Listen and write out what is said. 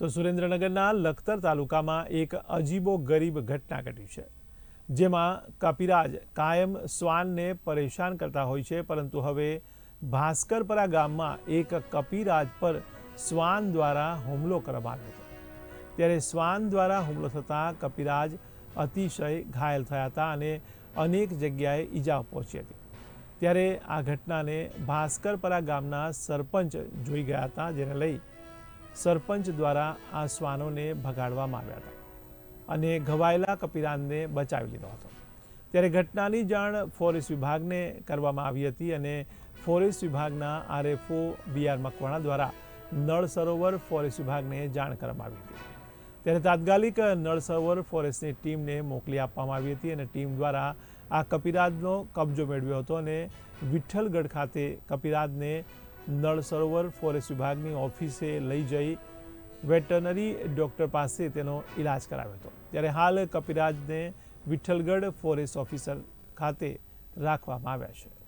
તો સુરેન્દ્રનગરના લખતર તાલુકામાં એક અજીબો ગરીબ ઘટના ઘટી છે, જેમાં કપિરાજ કાયમ શ્વાનને પરેશાન કરતા હોય છે, પરંતુ હવે ભાસ્કરપરા ગામમાં એક કપિરાજ પર શ્વાન દ્વારા હુમલો કરવામાં આવ્યો હતો ત્યારે શ્વાન દ્વારા હુમલો થતાં કપિરાજ અતિશય ઘાયલ થયા હતા અને અનેક જગ્યાએ ઈજા પહોંચી હતી. ત્યારે આ ઘટનાને ભાસ્કરપરા ગામના સરપંચ જોઈ ગયા હતા, જેને લઈ સરપંચ દ્વારા આ શ્વાનોને ભગાડવામાં આવ્યા હતા અને ઘવાયેલા કપિરાનને બચાવી લીધો હતો. ત્યારે ઘટનાની જાણ ફોરેસ્ટ વિભાગને કરવામાં આવી હતી અને ફોરેસ્ટ વિભાગના આરએફઓ બી આર મકવાણા દ્વારા નળ સરોવર ફોરેસ્ટ વિભાગને જાણ કરવામાં આવી હતી. ત્યારે તાત્કાલિક નળ સરોવર ફોરેસ્ટની ટીમને મોકલી આપવામાં આવી હતી અને ટીમ દ્વારા આ કપિરાજનો કબજો મેળવ્યો હતો અને વિઠ્ઠલગઢ ખાતે કપિરાજને નળ સરોવર ફોરેસ્ટ વિભાગની ઓફિસે લઈ જઈ વેટરનરી ડૉક્ટર પાસે તેનો ઈલાજ કરાવ્યો હતો. ત્યારે હાલ કપિરાજને વિઠ્ઠલગઢ ફોરેસ્ટ ઓફિસર ખાતે રાખવામાં આવ્યા છે.